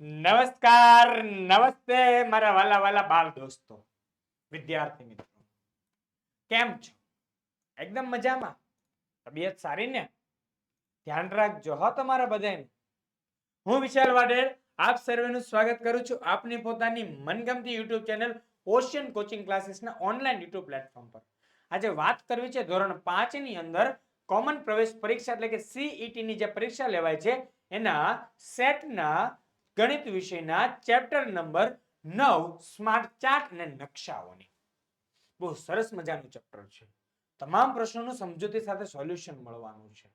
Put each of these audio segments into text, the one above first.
નમસ્કાર, નમસ્તે મારા વાલા વાલા બાળ દોસ્તો, વિદ્યાર્થી મિત્રો. કેમ છો? એકદમ મજામાં? તબિયત સારી ને? ધ્યાન રાખજો હો તમારા બધાને હું વિશાલ વાડેર આપ સર્વેનું સ્વાગત કરું છું આપની પોતાની મનગમતી યુટ્યુબ ચેનલ ઓશિયન કોચિંગ ક્લાસીસના ઓનલાઈન યુટ્યુબ પ્લેટફોર્મ પર. આજે વાત કરવી છે ધોરણ પાંચની અંદર કોમન પ્રવેશ પરીક્ષા એટલે કે સીઈટી ની જે પરીક્ષા લેવાય છે, એના સેટના ગણિત વિષયના ચેપ્ટર નંબર નવ, સ્માર્ટ ચાર્ટ અને નકશાઓની. બહુ સરસ મજાનું ચેપ્ટર છે. તમામ પ્રશ્નોનું સમજૂતી સાથે સોલ્યુશન મળવાનું છે.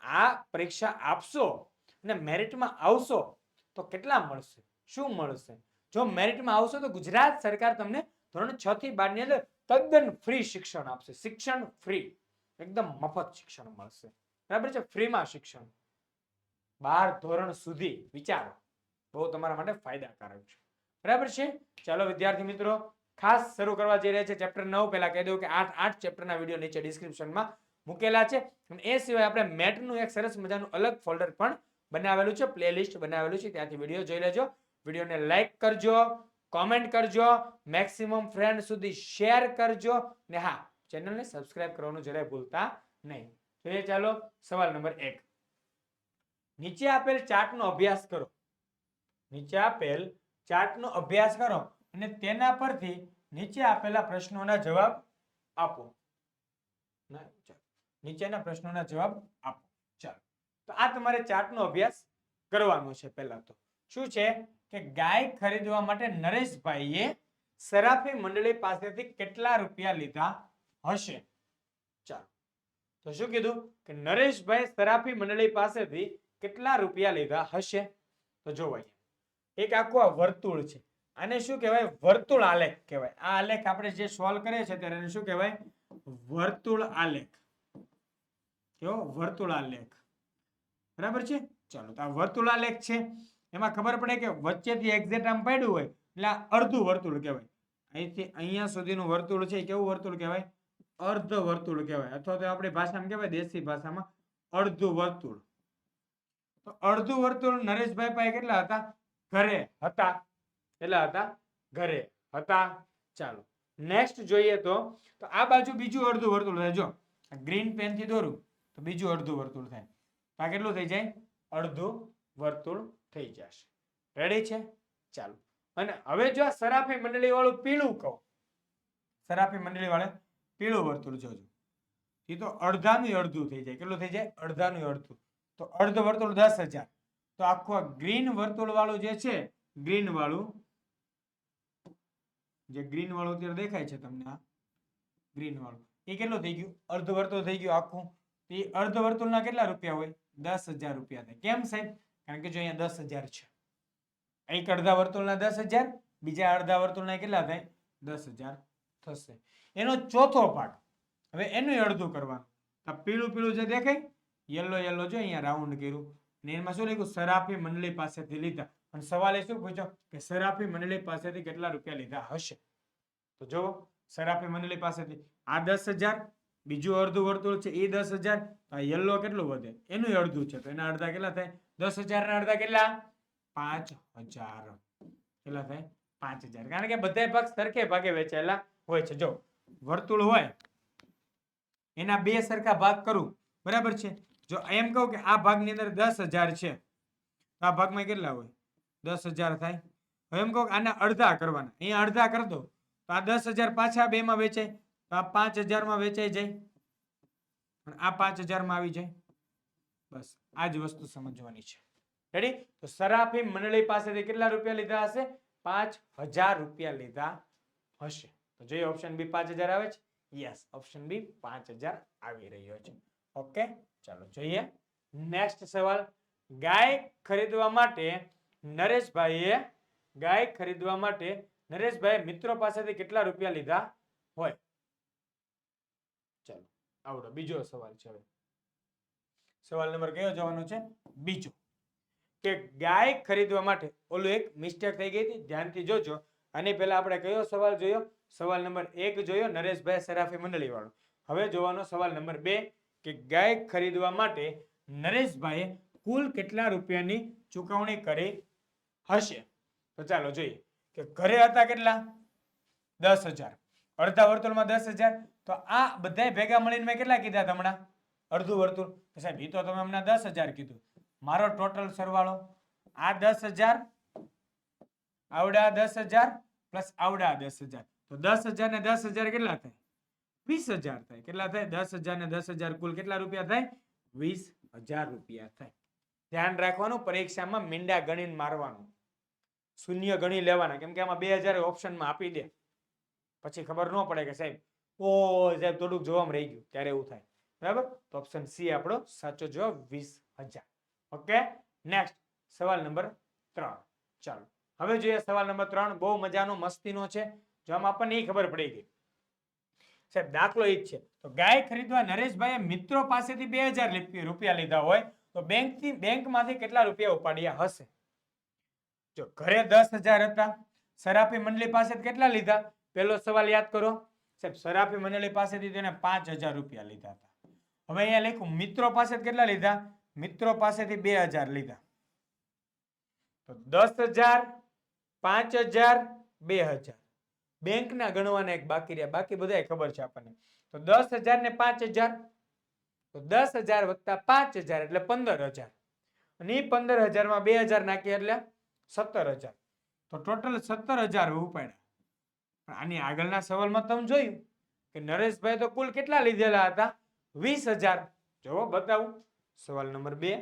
આ પરીક્ષા આપશો અને મેરિટમાં આવશો તો કેટલા મળશે? શું મળશે? જો મેરિટમાં આવશો તો ગુજરાત સરકાર તમને ધોરણ છ થી બારની અંદર તદ્દન ફ્રી શિક્ષણ આપશે. શિક્ષણ ફ્રી. એકદમ મફત શિક્ષણ મળશે. બરાબર છે? ફ્રીમાં શિક્ષણ. બાર ધોરણ સુધી. વિચારો. બહુ તમારા માટે ફાયદાકારક છે. બરાબર છે? ચાલો વિદ્યાર્થી મિત્રો, ખાસ શરૂ કરવા જઈ રહ્યા છે ચેપ્ટર નવ. પહેલા કહી દઉં કે આઠ આઠ ચેપ્ટરના વીડિયો નીચે ડિસ્ક્રિપ્શનમાં મૂકેલા છે. એ સિવાય આપણે મેટનું એક સરસ મજાનું અલગ ફોલ્ડર પણ બનાવેલું છે પ્લેલિસ્ટ બનાવેલું છે. ત્યાંથી વીડિયો જોઈ લેજો. વિડીયોને લાઈક કરજો કોમેન્ટ કરજો મેક્સિમમ ફ્રેન્ડ સુધી શેર કરજો. ને હા ચેનલને સબસ્ક્રાઇબ કરવાનું જરાય ભૂલતા નહીં. જોઈએ ચાલો, સવાલ નંબર એક. નીચે આપેલ ચાર્ટનો અભ્યાસ કરો. નીચે આપેલ ચાર્ટનો અભ્યાસ કરો અને તેના પરથી નીચે આપેલા પ્રશ્નોના જવાબ આપો. નીચેના પ્રશ્નોના જવાબ આપો. ચાલો. તો આ તમારે ચાર્ટનો અભ્યાસ કરવાનો છે પહેલા તો. શું છે કે ગાય ખરીદવા માટે નરેશભાઈએ સરાફી મંડળી પાસેથી કેટલા રૂપિયા લીધા હશે? ચાલો. તો શું કીધું? કે નરેશભાઈ સરાફી મંડળી પાસેથી કેટલા રૂપિયા લીધા હશે? તો જો અહીંયા એક આખું આ વર્તુળ છે. આને શું કહેવાય? વર્તુળ આલેખ કહેવાય. આ આલેખ આપણે જે સોલ્વ કરીએ છીએ ત્યારે શું કહેવાય? વર્તુળ આલેખ. કેવો? વર્તુળ આલેખ. બરાબર છે? ચાલો, તો આ વર્તુળ આલેખ છે. એમાં ખબર પડે કે વચ્ચેથી એક્ઝેક્ટ આમ પડ્યું હોય, એટલે આ અડધું વર્તુળ કહેવાય. અહીંથી અહીંયા સુધીનું વર્તુળ છે. કેવું વર્તુળ કહેવાય? અર્ધ વર્તુળ કહેવાય. અથવા તો આપણી ભાષામાં કહેવાય, દેશી ભાષામાં અડધું વર્તુળ. તો અડધું વર્તુળ નરેશભાઈ પાસે કેટલા હતા? ઘરે હતા. કેટલા હતા? ઘરે હતા. ચાલો નેક્સ્ટ જોઈએ તો તો આ બાજુ બીજું અડધું વર્તુળ થાય. જો ગ્રીન પેનથી દોરું, તો બીજું અડધું વર્તુળ થાય. આ કેટલું થઈ જાય? અડધું વર્તુળ થઈ જશે. રેડી છે? ચાલો. અને હવે જો આ સરાફી મંડળી વાળું પીળું કહું. સરાફી મંડળી વાળે પીળું વર્તુળ જોજો. એ તો અડધાનું અડધું થઈ જાય. કેટલું થઈ જાય? અડધાનું અડધું. તો અર્ધ વર્તુળ દસ હજાર. તો આખું ગ્રીન વર્તુળ વાળું જે છે ગ્રીન વાળું જે ગ્રીન વાળું અત્યારે દેખાય છે તમને આ ગ્રીન વાળું એ કેટલું થઈ ગયું? અર્ધ વર્તુળ થઈ ગયું આખું. તો એ અર્ધ વર્તુળના કેટલા રૂપિયા હોય? દસ હજાર રૂપિયા થાય. કેમ સાહેબ? કારણ કે જો અહીંયા દસ હજાર છે. એક અડધા વર્તુળના દસ હજાર, બીજા અડધા વર્તુળના કેટલા થાય? દસ હજાર થશે. એનો ચોથો પાર્ટ હવે એનું અડધું કરવાનું. પીળું પીળું જે દેખાય યલો યલો જો અહીંયા રાઉન્ડ કર્યું. ને શું લખ્યું? સરાફી મંડળી પાસેથી લીધા. અને સવાલ એ શું પૂછ્યો? કે સરાફી મંડળી પાસેથી કેટલા રૂપિયા લીધા હશે? તો જો સરાફી મંડળી પાસેથી આ દસ બીજું અડધું વર્તુળ છે એ દસ હજાર યલો કેટલું વધે? એનું અડધું છે. તો એના અડધા કેટલા થાય? દસ હજાર ના અડધા કેટલા? પાંચ હજાર. કેટલા થાય? પાંચ હજાર. કારણ કે બધા ભાગ સરખે ભાગે વેચાયેલા હોય છે. જો, વર્તુળ હોય, એના બે સરખા ભાગ કરું. બરાબર છે? જો એમ કહું કે આ ભાગની અંદર દસ હજાર છે, તો આ ભાગમાં કેટલા હોય? દસ હજાર થાય. હવે એમ કહું આના અડધા કરવાના. અહીંયા અડધા કરી દો. તો આ દસ હજાર પાછા બે માં વેચાય. તો આ પાંચ હજારમાં વેચાઈ જાય. અને આ પાંચ હજારમાં આવી જાય. બસ, આ જ વસ્તુ સમજવાની છે. રેડી તો સરાફી મંડળી પાસેથી કેટલા રૂપિયા લીધા હશે? પાંચ હજાર રૂપિયા લીધા હશે. તો જોઈએ ઓપ્શન બી પાંચ હજાર આવે છે? યસ ઓપ્શન બી પાંચ હજાર આવી રહ્યો છે. ઓકે ચાલો જોઈએ. નેક્સ્ટ સવાલ. ગાય ખરીદવા માટે નરેશભાઈએ, ગાય ખરીદવા માટે નરેશભાઈ મિત્રો પાસેથી કેટલા રૂપિયા લીધા હોય? ચાલો, આવડો. બીજો સવાલ છે હવે. સવાલ નંબર કયો જવાનો છે? બીજો. કે ગાય ખરીદવા માટે, ઓલું એક મિસ્ટેક થઈ ગઈ હતી, ધ્યાનથી જોજો. આની પહેલા આપણે કયો સવાલ જોયો? સવાલ નંબર એક જોયો નરેશભાઈ સરાફી મંડળી વાળો હવે જોવાનો સવાલ નંબર બે. કે ગાય ખરીદવા માટે નરેશભાઈએ કુલ કેટલા રૂપિયાની ચુકવણી કરી હશે? તો ચાલો જોઈએ કે ઘરે હતા કેટલા? દસ હજાર. અડધા વર્તુળમાં દસ હજાર. તો આ બધાય ભેગા મળીને મેં કેટલા કીધા હમણાં? અડધું વર્તુળ. સાહેબ એ તો તમે હમણાં દસ હજાર કીધું. મારો ટોટલ સરવાળો આ દસ હજાર, આવડા દસ હજાર પ્લસ આવડા દસ હજાર. તો દસ હજાર ને દસ હજાર કેટલા થાય? વીસ હજાર થાય. કેટલા થાય? દસ હજાર ને દસ હજાર કુલ કેટલા રૂપિયા થાય? વીસ હજાર રૂપિયા થાય. ધ્યાન રાખવાનું, પરીક્ષામાં મીંડા ગણીને મારવાનું. શૂન્ય ગણી લેવાના. કેમ કે આમાં બે હજાર ઓપ્શનમાં આપી દે. પછી ખબર ન પડે કે સાહેબ, ઓ સાહેબ, થોડુંક જોવામાં રહી ગયું. ત્યારે એવું થાય. બરાબર? તો ઓપ્શન સી આપણો સાચો જવાબ વીસ હજાર. ઓકે નેક્સ્ટ સવાલ નંબર ત્રણ. ચાલો. હવે જોઈએ સવાલ નંબર ત્રણ. બહુ મજાનો, મસ્તીનો છે. જો આમાં આપણને એ ખબર પડી ગઈ. સાહેબ, દાખલો એ જ છે. તો ગાય ખરીદવા નરેશભાઈએ મિત્રો પાસેથી બે હજાર રૂપિયા લીધા હોય, તો બેંકથી, બેંકમાંથી કેટલા રૂપિયા ઉપાડ્યા હશે? જો ઘરે દસ હજાર હતા, સરાફી મંડળી પાસે કેટલા લીધા? પહેલો સવાલ યાદ કરો. સાહેબ, સરાફી મંડળી પાસેથી તેને પાંચ હજાર રૂપિયા લીધા હતા. હવે અહીંયા લખ્યું, મિત્રો પાસે કેટલા લીધા? મિત્રો પાસેથી બે હજાર લીધા. તો દસ હજાર, પાંચ હજાર, બે હજાર. બેંકના ગણવાના એક બાકી રહ્યા. બાકી બધાય ખબર છે આપણને. તો દસ હજાર ને પાંચ હજાર. તો દસ હજાર વત્તા પાંચ હજાર એટલે પંદર હજાર. અને એ પંદર હજારમાં બે હજાર નાખીએ એટલે સત્તર હજાર. તો ટોટલ સત્તર હજાર ઉપાડ્યા. પણ આની આગળના સવાલમાં તમે જોયું કે નરેશભાઈ તો કુલ કેટલા લીધેલા હતા? વીસ હજાર. જો બતાવું. સવાલ નંબર બે.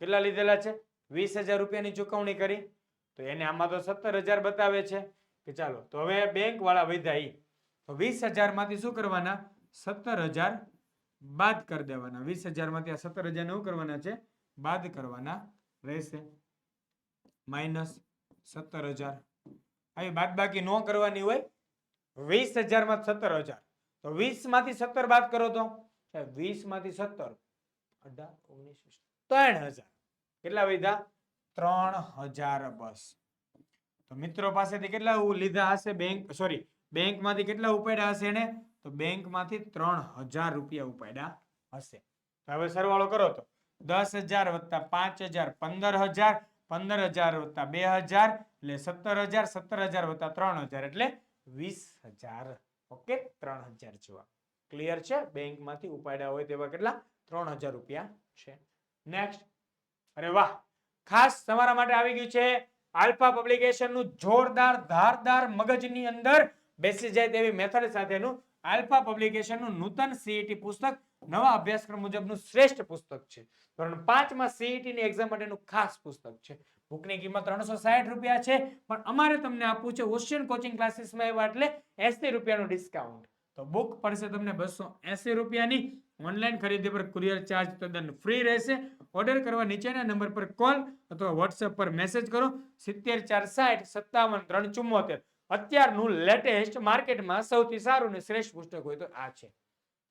કેટલા લીધેલા છે? વીસ હજાર રૂપિયાની ચુકવણી કરી. તો એને આમાં તો સત્તર હજાર બતાવે છે. કે ચાલો, તો હવે બેંક વાળા વધ્યા તો વીસ હજારમાંથી શું કરવાના? સત્તર હજાર બાદ કરી દેવાના. વીસ હજારમાંથી આ સત્તર હજાર શું કરવાના છે? બાદ કરવાના રહેશે. માઇનસ સત્તર હજાર. આવી બાદ બાકી ન કરવાની હોય? વીસ હજારમાં સત્તર હજાર. તો વીસમાંથી સત્તર બાદ કરો તો? વીસમાંથી સત્તર. અઢાર, ઓગણીસ ત્રણ હજાર કેટલા વધ્યા? ત્રણ હજાર બસ. તો મિત્રો પાસેથી કેટલા લીધા હશે? બેંક સોરી બેંકમાંથી કેટલા ઉપાડ્યા હશે એને? તો બેંકમાંથી ત્રણ હજાર રૂપિયા ઉપાડ્યા હશે. તો હવે સરવાળો કરો તો. દસ હજાર વત્તા પાંચ હજાર પંદર હજાર પંદર હજાર વત્તા બે હજાર, એટલે સત્તર હજાર સત્તર હજાર વત્તા ત્રણ હજાર, એટલે વીસ હજાર. ઓકે, ત્રણ હજાર જેવા ક્લિયર છે? બેંકમાંથી ઉપાડ્યા હોય તેવા કેટલા? ત્રણ હજાર રૂપિયા છે. નેક્સ્ટ અરે વાહ! ખાસ તમારા માટે આવી ગયું છે આલ્ફા પબ્લિકેશનનું જોરદાર, ધારદાર મગજની અંદર બેસી જાય તેવી મેથડ સાથેનું આલ્ફા પબ્લિકેશનનું નૂતન સીઈટી પુસ્તક, નવા અભ્યાસક્રમ મુજબનું શ્રેષ્ઠ પુસ્તક છે. ધોરણ પાંચમાં સીઈટી ની એક્ઝામ માટેનું ખાસ પુસ્તક છે. બુકની કિંમત ત્રણસો સાઠ રૂપિયા છે, પણ અમારે તમને આપવું છે ઓશિયન કોચિંગ ક્લાસીસમાં એવા એટલે એસી રૂપિયાનું ડિસ્કાઉન્ટ તો બુક પડશે તમને બસો એસી રૂપિયાની. ઓનલાઈન ખરીદી પર કુરિયર ચાર્જ તદ્દન ફ્રી રહેશે. ઓર્ડર કરવા નીચેના નંબર પર કોલ અથવા વોટ્સએપ પર મેસેજ કરો. સિત્તેર ચાર સાઠ સત્તાવન ત્રણ ચુમ્મોતેર અત્યારનું લેટેસ્ટ માર્કેટમાં સૌથી સારું અને શ્રેષ્ઠ પુસ્તક હોય તો આ છે.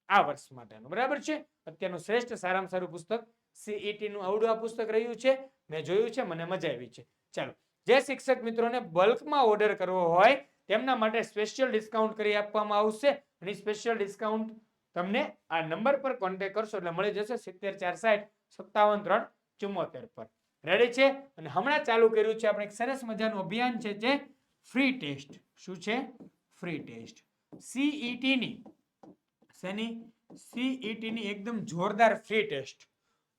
આ વર્ષ માટેનું. બરાબર છે? અત્યારનું શ્રેષ્ઠ સારામાં સારું પુસ્તક સીઈટીનું આવડું આ પુસ્તક રહ્યું છે. મેં જોયું છે, મને મજા આવી છે. ચાલો. જે શિક્ષક મિત્રોને બલ્કમાં ઓર્ડર કરવો હોય તેમના માટે સ્પેશિયલ ડિસ્કાઉન્ટ કરી આપવામાં આવશે. અને સ્પેશિયલ ડિસ્કાઉન્ટ તમને આ નંબર પર કોન્ટેક્ટ કરશો એટલે મળી જશે સિત્તેર ચાર સાઠ સત્તાવન ત્રણ ચુમ્મોતેર પર. રેડી છે? અને હમણાં ચાલુ કર્યું છે આપણે એક સરસ મજાનું અભિયાન છે જે ફ્રી ટેસ્ટ શું છે? ફ્રી ટેસ્ટ સીઈટી ની. શેની? સીઈટી ની એકદમ જોરદાર ફ્રી ટેસ્ટ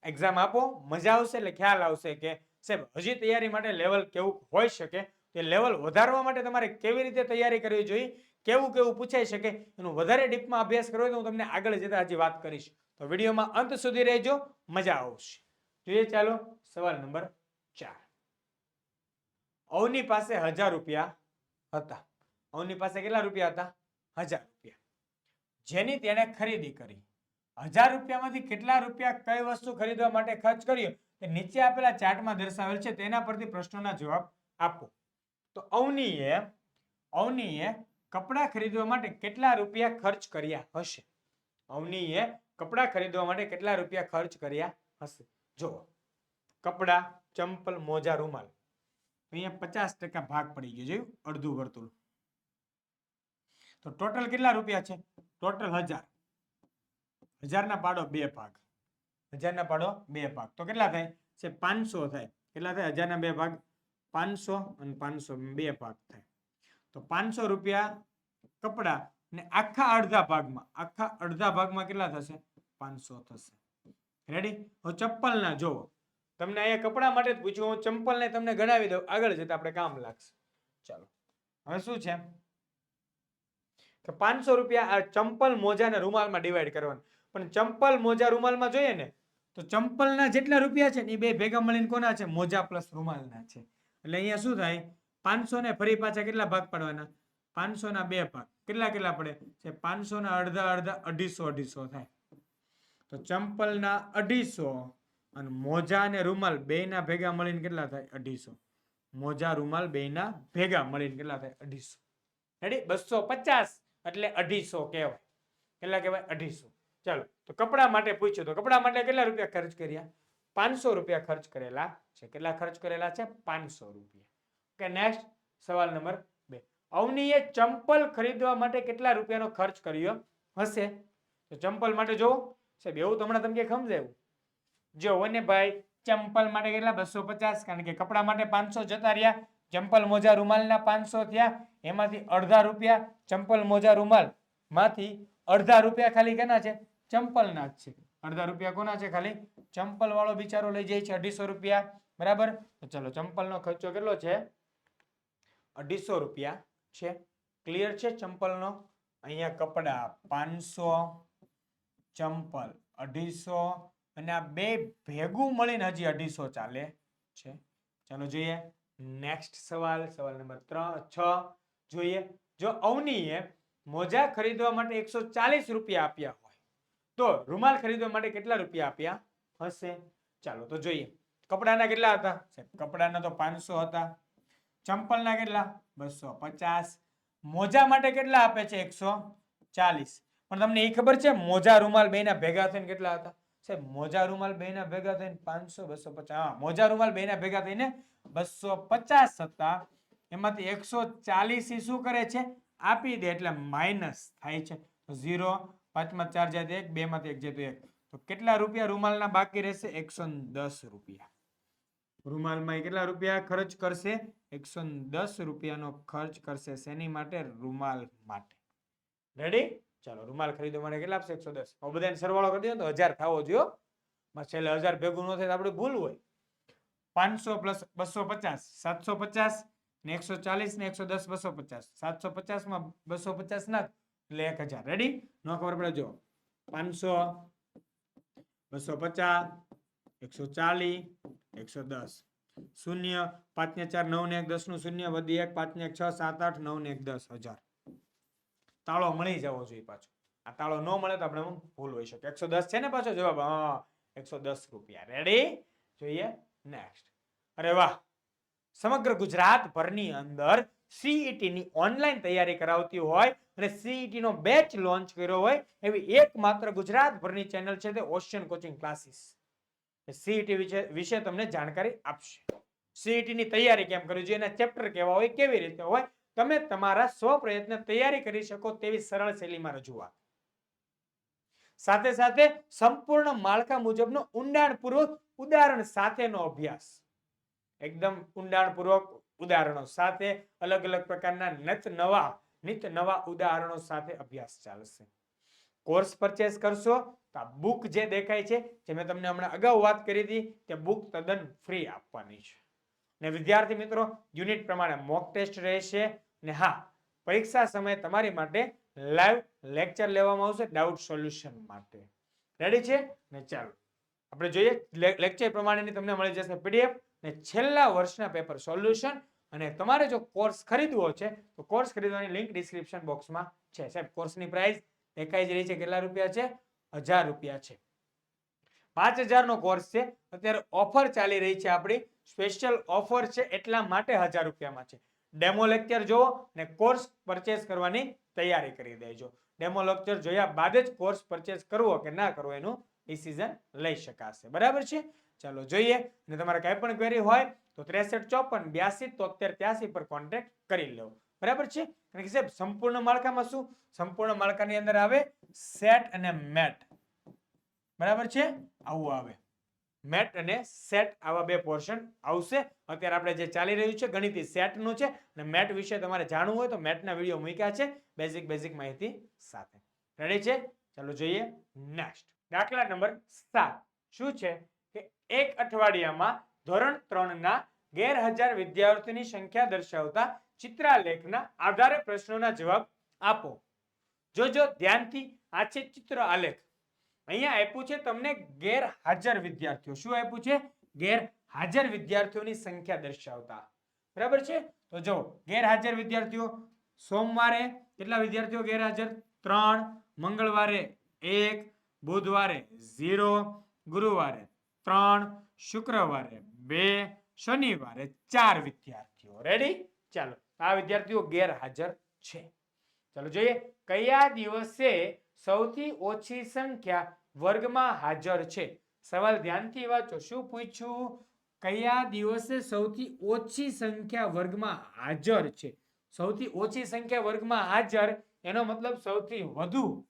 એક્ઝામ આપો. મજા આવશે એટલે ખ્યાલ આવશે કે સાહેબ, હજી તૈયારી માટે લેવલ કેવું હોઈ શકે? તે લેવલ વધારવા માટે તમારે કેવી રીતે તૈયારી કરવી જોઈએ, કેવું કેવું પૂછાઈ શકે, એનું વધારે ડીપમાં અભ્યાસ કરવો હોય તો હું તમને આગળ જતા હજી વાત કરીશ. તો વિડીયોમાં અંત સુધી રહેજો, મજા આવશે. જોઈએ ચાલો, સવાલ નંબર ચાર. અવની પાસે હજાર રૂપિયા હતા. અવની પાસે કેટલા રૂપિયા હતા? હજાર રૂપિયા. જેની તેણે ખરીદી કરી. હજાર રૂપિયામાંથી કેટલા રૂપિયા કઈ વસ્તુ ખરીદવા માટે ખર્ચ કર્યો? તે નીચે આપેલા ચાર્ટમાં દર્શાવેલ છે. તેના પરથી પ્રશ્નોના જવાબ આપો. તો અવનીએ અવનીએ કપડાં ખરીદવા માટે કેટલા રૂપિયા ખર્ચ કર્યા હશે? અવનીએ કપડાં ખરીદવા માટે કેટલા રૂપિયા ખર્ચ કર્યા હશે? જો, કપડાં, ચંપલ, મોજા, રૂમાલ. અહીંયા પચાસ ટકા ભાગ પડી ગયો જોયું? અડધું વર્તુળ. તો ટોટલ કેટલા રૂપિયા છે? ટોટલ હજાર. હજારના પાડો બે ભાગ. હજારના પાડો બે ભાગ. તો કેટલા થાય? છે, પાંચસો થાય. કેટલા થાય? હજારના બે ભાગ. પાંચસો અને પાંચસો બે ભાગ થાય. તો પાંચસો રૂપિયા કપડા ને આખા અડધા ભાગમાં, આખા અડધા ભાગમાં કેટલા થશે? પાંચસો થશે. રેડી હવે ચપ્પલના જોવો. તમને અહીંયા કપડા માટે જ પૂછ્યું, હું ચંપલને તમને ગણાવી દઉં. આગળ જતા આપણે કામ લાગશે. ચાલો. હવે શું છે? કે પાંચસો રૂપિયા આ ચંપલ મોજા ને રૂમાલમાં ડિવાઈડ કરવાનું. પણ ચંપલ મોજા રૂમાલમાં જોઈએ ને, તો ચંપલના જેટલા રૂપિયા છે ને એ બે ભેગા મળીને કોના છે? મોજા પ્લસ રૂમાલના છે. એટલે અહીંયા શું થાય? પાંચસો ને ફરી પાછા કેટલા ભાગ પાડવાના? પાંચસો ના બે ભાગ. કેટલા કેટલા પડે? છે પાંચસો ના અડધા અડધા અઢીસો અઢીસો થાય. તો ચંપલના અઢીસો અને મોજા અને રૂમાલ બેયના ભેગા મળીને કેટલા થાય? અઢીસો. મોજા, રૂમાલ, બેયના ભેગા મળીને કેટલા થાય? અઢીસો. રેડી બસો પચાસ એટલે અઢીસો કહેવાય. કેટલા કહેવાય? અઢીસો. ચાલો, તો કપડા માટે પૂછ્યું. તો કપડા માટે કેટલા રૂપિયા ખર્ચ કર્યા? પાંચસો રૂપિયા ખર્ચ કરેલા છે. કેટલા ખર્ચ કરેલા છે? પાંચસો રૂપિયા. ઓકે, નેક્સ્ટ સવાલ નંબર બે. અવનીએ ચંપલ ખરીદવા માટે કેટલા રૂપિયાનો ખર્ચ કર્યો હશે? તો ચંપલ માટે જો સાહેબ, એવું તો હમણાં તમને સમજાયું. જો ને ભાઈ ચંપલ માટે કેટલા? બસો પચાસ, કારણ કે કપડા માટે પાંચસો જતા રહ્યા. ચંપલ મોજા રૂમાલના પાંચસો થયા. એમાંથી અડધા રૂપિયા ચંપલ મોજા રૂમાલમાંથી અડધા રૂપિયા ખાલી કેના છે? ચંપલના જ છે. અડધા રૂપિયા કોના છે ખાલી? ચંપલ વાળો બિચારો લઈ જાય છે અઢીસો રૂપિયા. બરાબર? ચલો, ચંપલનો ખર્ચો કેટલો છે? અઢીસો રૂપિયા છે. ક્લિયર છે ચંપલનો? અહીંયા કપડા પાંચસો, ચંપલ અઢીસો, અને આ બે ભેગું મળીને હજી અઢીસો ચાલે છે. ચાલો જોઈએ. નેક્સ્ટ સવાલ સવાલ નંબર ત્રણ, છ. જોઈએ. જો અવનીએ મોજા ખરીદવા માટે એકસો ચાલીસ રૂપિયા આપ્યા હોય તો રૂમાલ ખરીદવા માટે કેટલા રૂપિયા આપ્યા? હશે. ચાલો, તો જોઈએ. કપડાના કેટલા હતા? કપડાના તો પાંચસો હતા. ચંપલના કેટલા? બસો પચાસ. મોજા માટે કેટલા આપે છે? એકસો ચાલીસ. પણ તમને એ ખબર છે, મોજા રૂમાલ બેના ભેગા થઈને કેટલા હતા? સાહેબ, મોજા રૂમાલ બેના ભેગા થઈને પાંચસો, બસો પચાસ. હા, મોજા રૂમાલ બેના ભેગા થઈને બસો પચાસ હતા. એમાંથી એકસો ચાલીસ શું કરે છે? આપી દે, એટલે માઇનસ થાય છે. ઝીરો પાંચમાં ચાર જાય તો એક બે માંથી એક જાય તો એક. તો કેટલા રૂપિયા રૂમાલના બાકી રહેશે? એકસો દસ રૂપિયા. રૂમાલમાં કેટલા રૂપિયા ખર્ચ કરશે? એકસો દસ રૂપિયાનો ખર્ચ કરશે શેની માટે? રૂમાલ માટે. રેડી ચાલો, રૂમાલ ખરીદવા માટે કેટલા આપશે? એકસો દસ. હું બધાને સરવાળો કરી દો તો હજાર થવો જોઈએ છેલ્લે હજાર ભેગું ન થાય આપણે ભૂલ હોય. પાંચસો પ્લસ બસો પચાસ, સાતસો પચાસ ને એકસો ચાલીસ ને એકસો દસ બસો પચાસ. સાતસો પચાસમાં બસો પચાસ ના એક હજાર. રેડી નો ખબર પડે જો. પાંચસો, બસો પચાસ, એકસો ચાલીસ, એકસો દસ. શૂન્ય, પાંચ ને ચાર, નવ ને એક, દસનું શૂન્ય, વધી એક, પાંચ ને એક, છ, સાત, આઠ, નવ ને એક, દસ, હજાર. તાળો મળી જવો જોઈએ પાછો. આ તાળો ન મળે તો આપણે ભૂલ હોઈ શકે એકસો દસ છે ને પાછો જવાબ? હા. એકસો દસ રૂપિયા. રેડી જોઈએ. નેક્સ્ટ અરે વાહ. સમગ્ર ગુજરાત ભરની અંદર સીઈટી ની ઓનલાઈન તૈયારી કરાવતી હોય અને સીઈટી નો બેચ લોન્ચ કર્યો હોય, એવી એકમાત્ર ગુજરાત ભરની ચેનલ છે તે ઓશિયન કોચિંગ ક્લાસીસ સીઈટી વિશે તમને જાણકારી આપશે. સીઈટી ની તૈયારી કેમ કરવી જોઈએ, એના ચેપ્ટર કેવા હોય, કેવી રીતે હોય, તમે તમારા સ્વ પ્રયત્ન તૈયારી કરી શકો તેવી સરળ શૈલીમાં રજૂઆત. સાથે સાથે સંપૂર્ણ માળખા મુજબનો ઊંડાણપૂર્વક ઉદાહરણ સાથેનો અભ્યાસ. એકદમ ઊંડાણપૂર્વક ઉદાહરણો સાથે અલગ અલગ પ્રકારના નિત નવા નિત નવા ઉદાહરણો સાથે અભ્યાસ ચાલશે. કોર્સ પરચેસ કરશો તો આ બુક જે દેખાય છે, જે મેં તમને હમણાં અગાઉ વાત કરી હતી, તે બુક તદ્દન ફ્રી આપવાની છે. ને વિદ્યાર્થી મિત્રો, યુનિટ પ્રમાણે મોક ટેસ્ટ રહેશે ને હા, પરીક્ષા સમયે તમારી માટે લાઈવ લેક્ચર લેવામાં આવશે ડાઉટ સોલ્યુશન માટે. રેડી છે? ને ચાલો. આપણે જોઈએ લેક્ચર પ્રમાણેની તમને મળી જશે પીડીએફ ને છેલ્લા વર્ષના પેપર સોલ્યુશન અને તમારે જો કોર્સ ખરીદવો છે, તો કોર્સ ખરીદવાની લિંક ડિસ્ક્રિપ્શન બોક્સમાં છે. સાહેબ કોર્સની પ્રાઇસ દેખાઈ જ રહી છે. કેટલા રૂપિયા છે? હજાર રૂપિયા છે. પાંચ હજારનો કોર્સ છે. અત્યારે ઓફર ચાલી રહી છે આપણી. સ્પેશિયલ ઓફર છે એટલા માટે હજાર રૂપિયામાં છે. ડેમો લેક્ચર જુઓ અને કોર્સ પરચેસ કરવાની તૈયારી કરી દેજો. ડેમો લેક્ચર જોયા બાદ જ કોર્સ પરચેસ કરવો કે ના કરવો એનું ડિસિઝન લઈ શકાશે. બરાબર છે? ચાલો જોઈએ. અને તમારે કાંઈ પણ ક્વેરી હોય તો ત્રેસઠ, ચોપન, બ્યાસી તોતેર ત્યાસી પર કોન્ટેક્ટ કરી લો. બરાબર છે? કારણ કે સાહેબ, સંપૂર્ણ માળખામાં શું? સંપૂર્ણ માળખાની અંદર આવે સેટ અને મેટ બરાબર છે? આવું આવે. મેટ અને સેટ આવા બે પોર્શન આવશે. અત્યારે આપણે જે ચાલી રહ્યું છે, ગણિત સેટનું છે. અને મેટ વિશે તમારે જાણવું હોય તો મેટના વીડિયો મૂક્યા છે બેઝિક બેઝિક માહિતી સાથે. રેડી છે? ચાલો જોઈએ. નેક્સ્ટ દાખલા નંબર સાત. શું છે? એક અઠવાડિયામાં ધોરણ ત્રણના ગેરહાજર વિદ્યાર્થીની સંખ્યા દર્શાવતા ચિત્રાલેખના આધારે પ્રશ્નોના જવાબ આપો. જોજો ધ્યાનથી આ છે ચિત્ર આલેખ. અહીંયા આપ્યું છે તમને ગેરહાજર વિદ્યાર્થીઓ. શું આપ્યું છે? ગેરહાજર વિદ્યાર્થીઓની સંખ્યા દર્શાવતા. બરાબર છે? તો જો ગેરહાજર વિદ્યાર્થીઓ સોમવારે કેટલા વિદ્યાર્થીઓ ગેરહાજર? ત્રણ. મંગળવારે એક. બુધવારે ઝીરો. ગુરુવારે ત્રણ શુક્રવારે, બે શનિવારે, ચાર વિદ્યાર્થીઓ. રેડી ચાલો, આ વિદ્યાર્થીઓ ગેરહાજર છે. ચાલો જોઈએ, કયા દિવસે સૌથી ઓછી સંખ્યા વર્ગમાં હાજર છે? સવાલ ધ્યાનથી વાંચો. શું પૂછ્યું? કયા દિવસે સૌથી ઓછી સંખ્યા વર્ગમાં હાજર છે? સૌથી ઓછી સંખ્યા વર્ગમાં હાજર, એનો મતલબ સૌથી વધુ.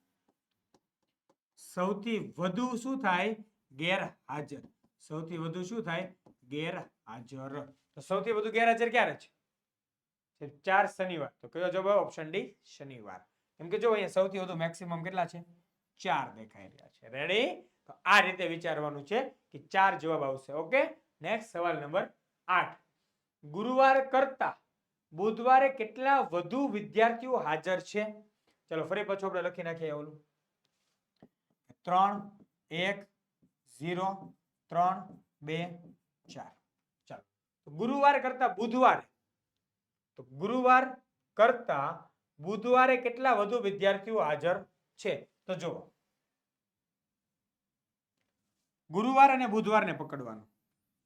સૌથી વધુ શું થાય? ગેરહાજર. સૌથી વધુ શું થાય? ગેરહાજર. તો સૌથી વધુ ગેરહાજર ક્યારે છે? ચાર શનિવાર. તો કયો જવાબ ઓપ્શન ડી, શનિવાર. કેમ કે જો અહીંયા સૌથી વધુ મેક્સિમમ કેટલા છે? ચાર દેખાઈ રહ્યા છે. રેડી તો આ રીતે વિચારવાનું છે કે ચાર જવાબ આવશે. ઓકે? નેક્સ્ટ સવાલ નંબર આઠ. ગુરુવાર કરતા બુધવારે કેટલા વધુ વિદ્યાર્થીઓ હાજર છે? ચલો, ફરી પાછું આપણે લખી નાખીએ ઓલું. ત્રણ, એક ઝીરો, ત્રણ, બે, ચાર. ચાલો. તો ગુરુવાર કરતા બુધવારે. તો ગુરુવાર કરતા બુધવારે કેટલા વધુ વિદ્યાર્થીઓ હાજર છે? તો જુઓ. ગુરુવાર અને બુધવારને પકડવાનું.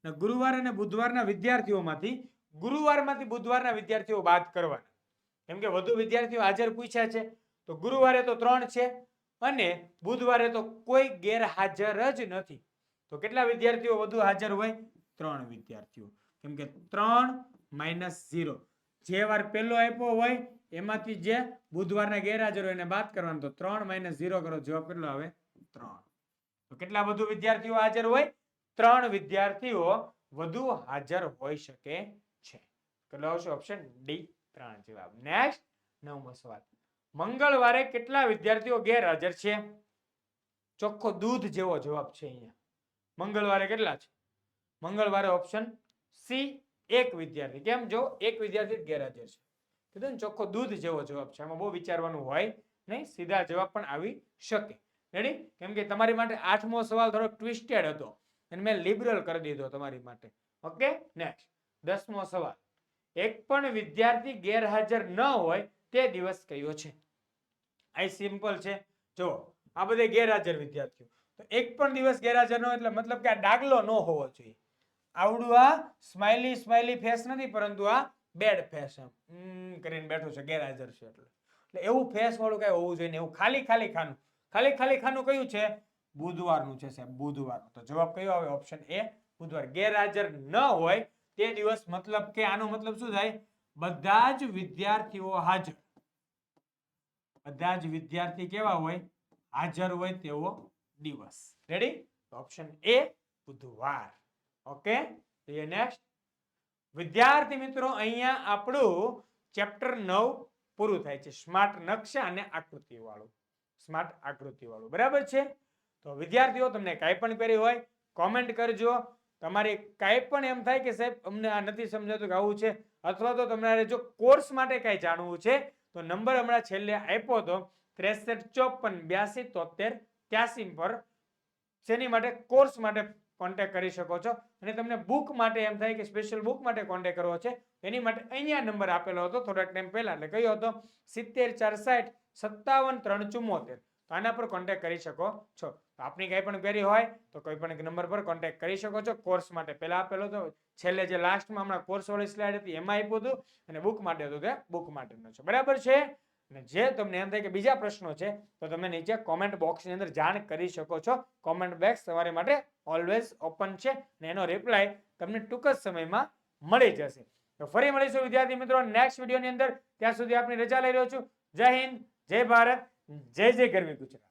અને ગુરુવાર અને બુધવારના વિદ્યાર્થીઓમાંથી ગુરુવારમાંથી બુધવારના વિદ્યાર્થીઓ બાદ કરવાના. કેમ કે વધુ વિદ્યાર્થીઓ હાજર પૂછ્યા છે. તો ગુરુવારે તો ત્રણ છે અને બુધવારે તો કોઈ ગેરહાજર જ નથી. તો કેટલા વિદ્યાર્થીઓ વધુ હાજર હોય? ત્રણ વિદ્યાર્થીઓ. કેમ કે ત્રણ માઇનસ ઝીરો. જે વાર પહેલો આપ્યો હોય, એમાંથી જે બુધવારના ગેરહાજર હોય એને બાદ કરવાનું. તો ત્રણ માઇનસ ઝીરો કરો, જવાબ કેટલો આવે? ત્રણ. તો કેટલા વધુ વિદ્યાર્થીઓ હાજર હોય? ત્રણ વિદ્યાર્થીઓ વધુ હાજર હોઈ શકે છે. કેટલો આવશે? Option D. ત્રણ જવાબ. નેક્સ્ટ નવમો સવાલ. મંગળવારે કેટલા વિદ્યાર્થીઓ ગેરહાજર છે? ચોખ્ખો દૂધ જેવો જવાબ છે અહીંયા. મંગળવારે કેટલા છે? મંગળવારે ઓપ્શન સી એક વિદ્યાર્થી. કેમ? જો એક વિદ્યાર્થી જ ગેરહાજર છે. કીધું ને ચોખ્ખો દૂધ જેવો જવાબ છે. આમાં બહુ વિચારવાનું હોય નહીં. સીધા જવાબ પણ આવી શકે. રેડી કેમ કે તમારી માટે આઠમો સવાલ થોડો ટ્વિસ્ટેડ હતો. અને મેં લિબરલ કરી દીધો તમારી માટે. ઓકે નેક્સ્ટ દસમો સવાલ. એક પણ વિદ્યાર્થી ગેરહાજર ન હોય તે દિવસ કયો છે? આ સિમ્પલ છે. જો, આ બધે ગેરહાજર વિદ્યાર્થીઓ. તો એક પણ દિવસ ગેરહાજર ન એટલે મતલબ કે આ ડાગલો ન હોવો જોઈએ. આવડું આ સ્માઇલી સ્માઇલી ફેસ નથી, પરંતુ આ બેડ ફેસ એમ. કરીને બેઠું છે, ગેરહાજર છે એટલે. એટલે એવું ફેસ વાળું કઈ હોવું જોઈએ એવું ખાલી ખાલી ખાનું. ખાલી ખાલી ખાનું કયું છે? બુધવારનું છે સાહેબ, બુધવારનું. તો જવાબ કયો આવે? ઓપ્શન એ બુધવાર. ગેરહાજર ન હોય તે દિવસ મતલબ કે આનો મતલબ શું થાય? બધા જ વિદ્યાર્થીઓ હાજર. બધા જ વિદ્યાર્થી કેવા હોય? હાજર હોય તેવો દિવસ. રેડી ઓપ્શન એ બુધવાર. ઓકે નેક્સ્ટ વિદ્યાર્થી મિત્રો, અહીંયા આપણું ચેપ્ટર નવ પૂરું થાય છે. સ્માર્ટ નકશા અને આકૃતિ વાળું સ્માર્ટ આકૃતિ વાળું બરાબર છે? તો વિદ્યાર્થીઓ, તમને કાંઈ પણ કરી હોય કોમેન્ટ કરજો. તમારે કાંઈ પણ એમ થાય કે સાહેબ, અમને આ નથી સમજાતું કે આવું છે, અથવા તો તમારે જો કોર્સ માટે કાંઈ જાણવું છે, તો નંબર હમણાં છેલ્લે આપ્યો હતો, ત્રેસઠ ચોપન બ્યાસી તોતેર ત્યાસી પર? શેની માટે? કોર્સ માટે કોન્ટેક કરી શકો છો. અને તમને બુક માટે એમ થાય કે સ્પેશિયલ બુક માટે કોન્ટેક કરવો છે. એની માટે અહીંયા નંબર આપેલો હતો થોડાક ટાઈમ પહેલા. એટલે કયો હતો? સિત્તેર ચાર સાઠ સત્તાવન ત્રણ ચુમ્મોતેર તો આના પર કોન્ટેક કરી શકો છો. તો આપની કંઈ પણ ક્વેરી હોય તો કોઈ પણ નંબર પર કોન્ટેક કરી શકો છો. કોર્સ માટે પહેલા આપેલો હતો. છેલ્લે જે લાસ્ટમાં હમણાં કોર્સ વાળી સ્લાઇડ હતી, એમાં આપ્યું હતું. અને બુક માટે હતું તે બુક માટેનું છે. બરાબર છે? અને જે તમને એમ થાય કે બીજા પ્રશ્નો છે, તો તમે નીચે કોમેન્ટ બોક્સની અંદર જાણ કરી શકો છો. કોમેન્ટ બોક્સ તમારી માટે ઓલવેઝ ઓપન છે અને એનો રિપ્લાય તમને ટૂંક જ સમયમાં મળી જશે. તો ફરી મળીશું, વિદ્યાર્થી મિત્રો નેક્સ્ટ વિડીયોની અંદર. ત્યાં સુધી આપની રજા લઈ રહ્યો છું. જય હિન્દ, જય ભારત, જય જય ગરવી ગુજરાત.